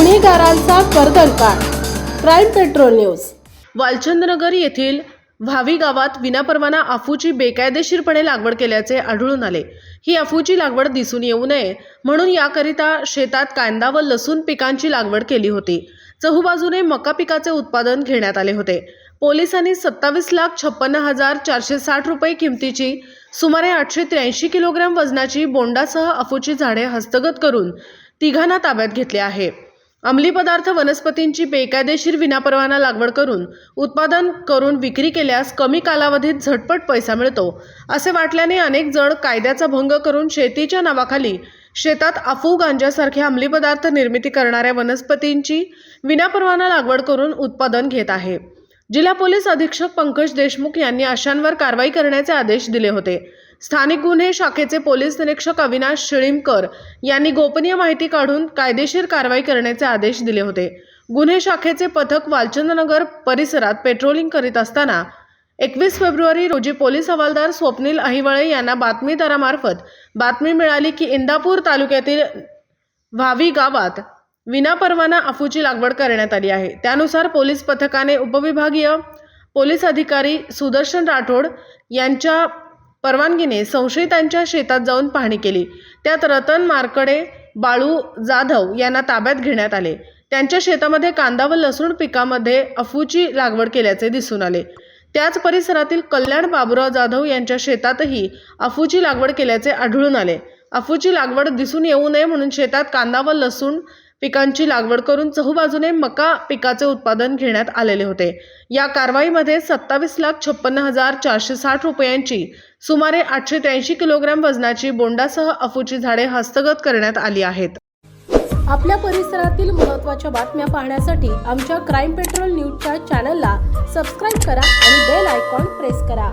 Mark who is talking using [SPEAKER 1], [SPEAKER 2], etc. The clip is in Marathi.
[SPEAKER 1] गुन्हेगारांचा कर्दनकाळ क्राईम पेट्रोल न्यूज. वालचंदनगर येथील व्हावी गावात विनापरवाना अफूची बेकायदेशीरपणे लागवड केल्याचे आढळून आले. ही अफूची लागवड दिसून येऊ नये म्हणून याकरिता शेतात कांदा व लसूण पिकांची लागवड केली होती. चहूबाजूने मका पिकाचे उत्पादन घेण्यात आले होते. पोलिसांनी सत्तावीस लाख छप्पन्न हजार चारशे साठ रुपये किमतीची सुमारे आठशे त्र्याऐंशी किलोग्रॅम वजनाची बोंडासह अफूची झाडे हस्तगत करून तिघांना ताब्यात घेतले आहे. अंमली पदार्थ वनस्पतींची बेकायदेशीर विनापरवाना लागवड करून उत्पादन करून विक्री केल्यास कमी कालावधीत झटपट पैसा मिळतो असे वाटल्याने अनेक जण कायद्याचा भंग करून शेतीच्या नावाखाली शेतात अफू गांजासारखे अंमली पदार्थ निर्मिती करणाऱ्या वनस्पतींची विनापरवाना लागवड करून उत्पादन घेत आहे. जिल्हा पोलीस अधीक्षक पंकज देशमुख यांनी अशांवर कारवाई करण्याचे आदेश दिले होते. स्थानिक गुन्हे शाखेचे पोलीस निरीक्षक अविनाश शिळीमकर यांनी गोपनीय माहिती काढून कायदेशीर कारवाई करण्याचे आदेश दिले होते. गुन्हे शाखेचे पथक वालचंदनगर परिसरात पेट्रोलिंग करीत असताना एकवीस फेब्रुवारी रोजी पोलीस हवालदार स्वप्नील अहिवळे यांना बातमीदारामार्फत बातमी मिळाली की इंदापूर तालुक्यातील व्हावी गावात विनापरवाना अफूची लागवड करण्यात आली आहे. त्यानुसार पोलीस पथकाने उपविभागीय पोलीस अधिकारी सुदर्शन राठोड यांच्या परवानगीने संशयितांच्या शेतात जाऊन पाहणी केली. त्यात रतन मारकडे बाळू जाधव यांना ताब्यात घेण्यात आले. त्यांच्या शेतामध्ये कांदा व लसूण पिकामध्ये अफूची लागवड केल्याचे दिसून आले. त्याच परिसरातील कल्याण बाबुराव जाधव यांच्या शेतातही अफूची लागवड केल्याचे आढळून आले. अफूची लागवड दिसून येऊ नये म्हणून शेतात कांदा व लसूण पिकांची लागवड करून चहूबाजूने मका पिकाचे उत्पादन घेण्यात आलेले होते. या कारवाईमध्ये सत्तावीस लाख छप्पन्न हजार चारशे साठ रुपयांची सुमारे आठशे त्र्याऐंशी किलोग्रॅम वजनाची बोंडासह अफूची झाडे हस्तगत करण्यात आली आहेत. आपल्या परिसरातील महत्त्वाच्या बातम्या पाहण्यासाठी आमच्या क्राईम पेट्रोल न्यूजच्या चॅनलला सबस्क्राईब करा आणि बेल आयकॉन प्रेस करा.